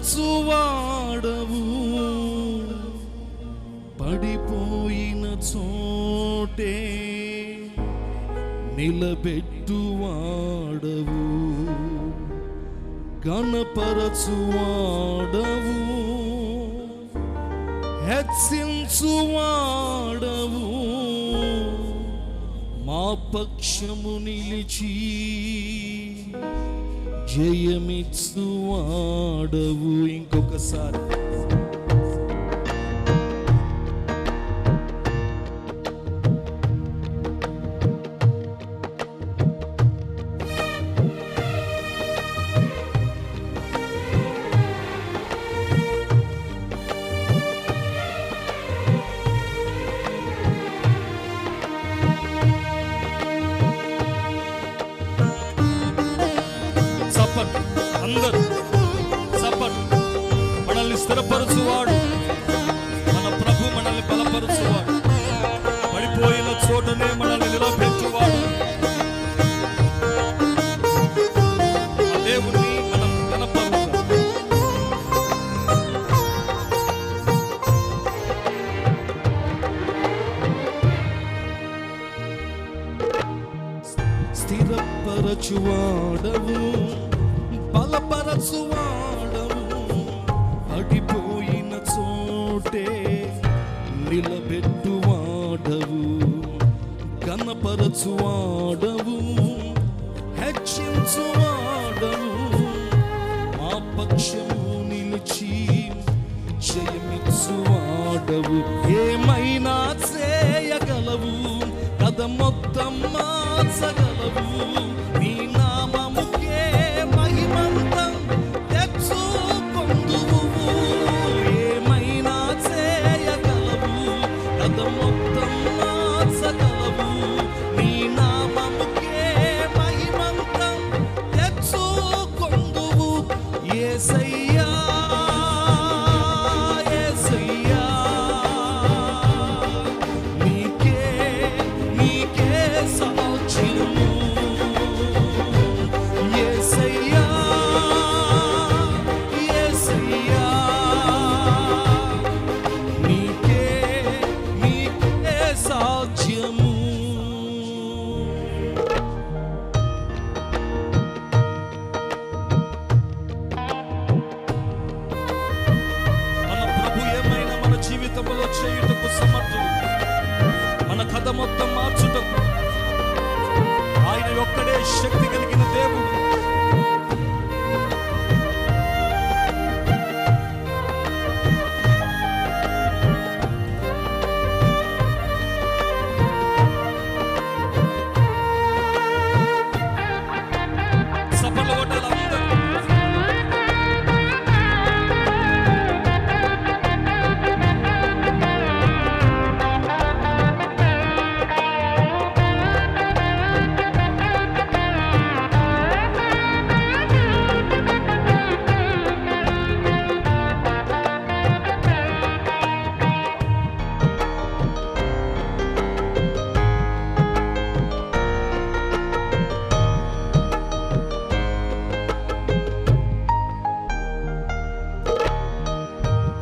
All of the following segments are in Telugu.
చూవాడవు పడిపోయిన చోటే నిలబెట్టువాడవు. గణపరచువాడవు హెచ్చించువాడవు. మా పక్షము నిలిచి జయమిచ్చువాడవు. ఇంకొకసారి. బలపరుచువాడు. మన ప్రభు మనల్ని బలపరుచువాడు. పడిపోయిన చోటనే మనల్ని నిలబెట్టువాడు. దేవుణ్ణి మనం కనపరుతాం స్థిరపరచువాడవు బలపరచువాడు. నుటే నిలబెట్టు వాడవు కనపరచు వాడవు హెచ్చించు వాడవు మా పక్షము నిలిచి జయమిచ్చువాడవు. ఏమైనా చేయగలవు కథ మొత్తం మార్చగలవు. మాట్లాడే శక్తి కలిగిన దేవుడు.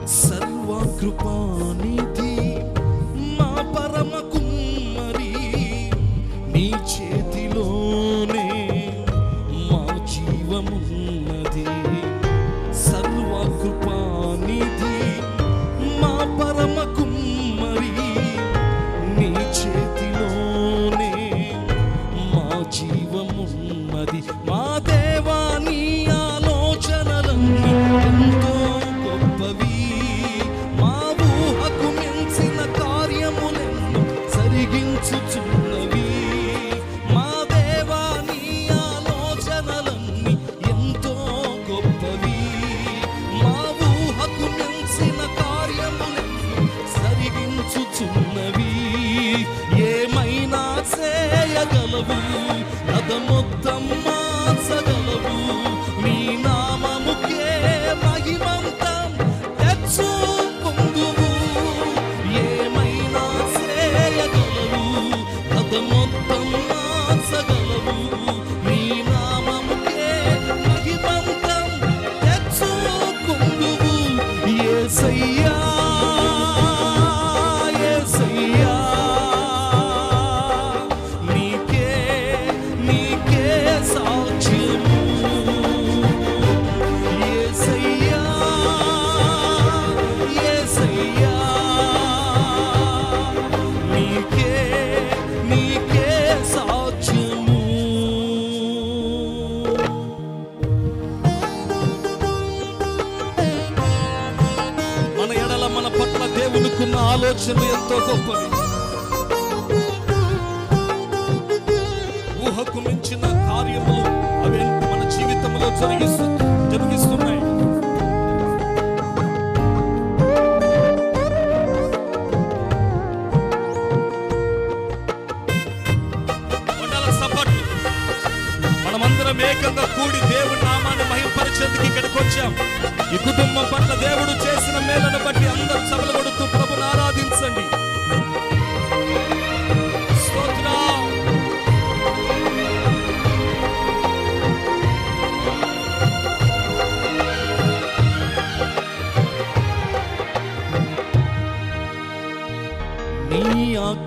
సర్వకృపానిధి. ఆలోచన ఎంతో గొప్పవి. ఊహకు మించిన కార్యములు అవి మన జీవితంలో జరిగిస్తు జరిగిస్తున్నాయి. మనమందరం ఏకంగా కూడి దేవుడి నామాన్ని మహిమపరిచేందుకు ఇక్కడికి వచ్చాం. ఈ కుటుంబం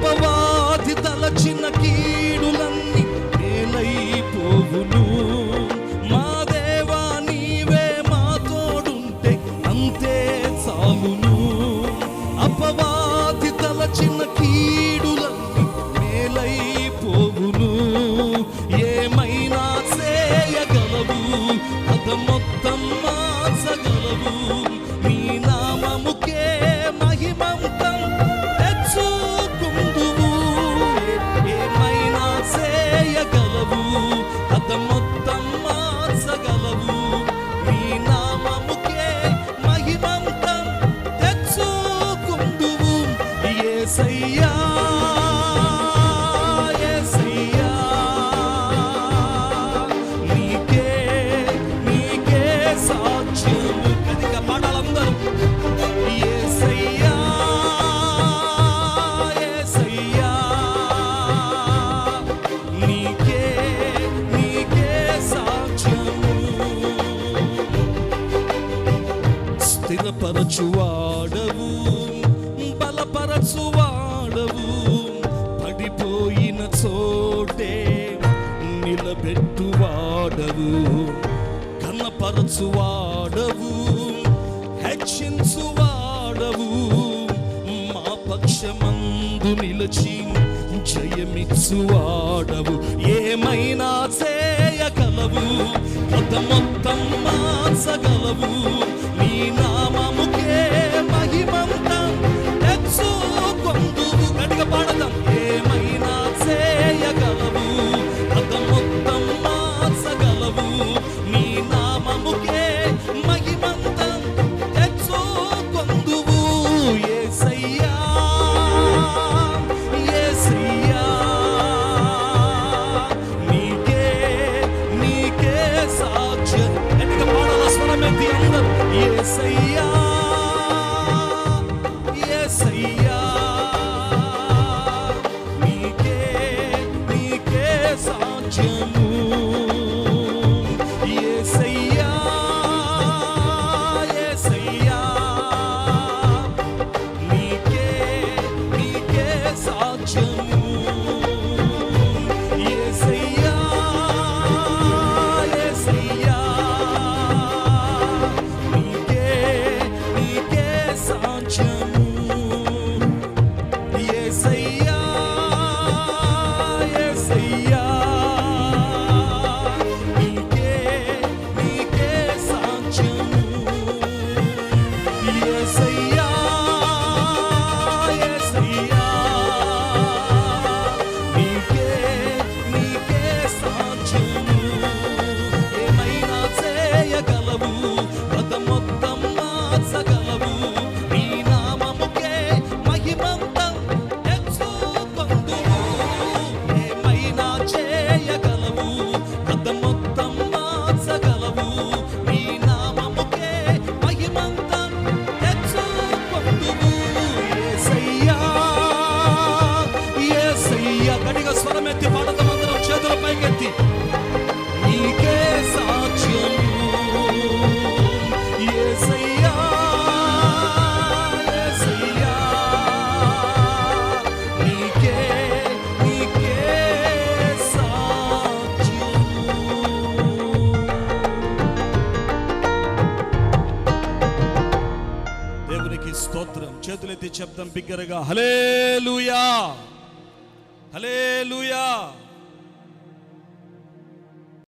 Popova. స్థిరపరచువాడవు బలపరచువాడవు. పడిపోయిన చోటే నిలబెట్టువాడవు కనపరచువాడవు హెచ్చించువాడవు. మా పక్షమందు నిలచి జయమిచ్చువాడవు. ఏమైనా చేయగలవు కథ మొత్తం మార్చగలవు. నీ నామము చెప్దాం బిగ్గరగా. హలే లూయా హలే లూయా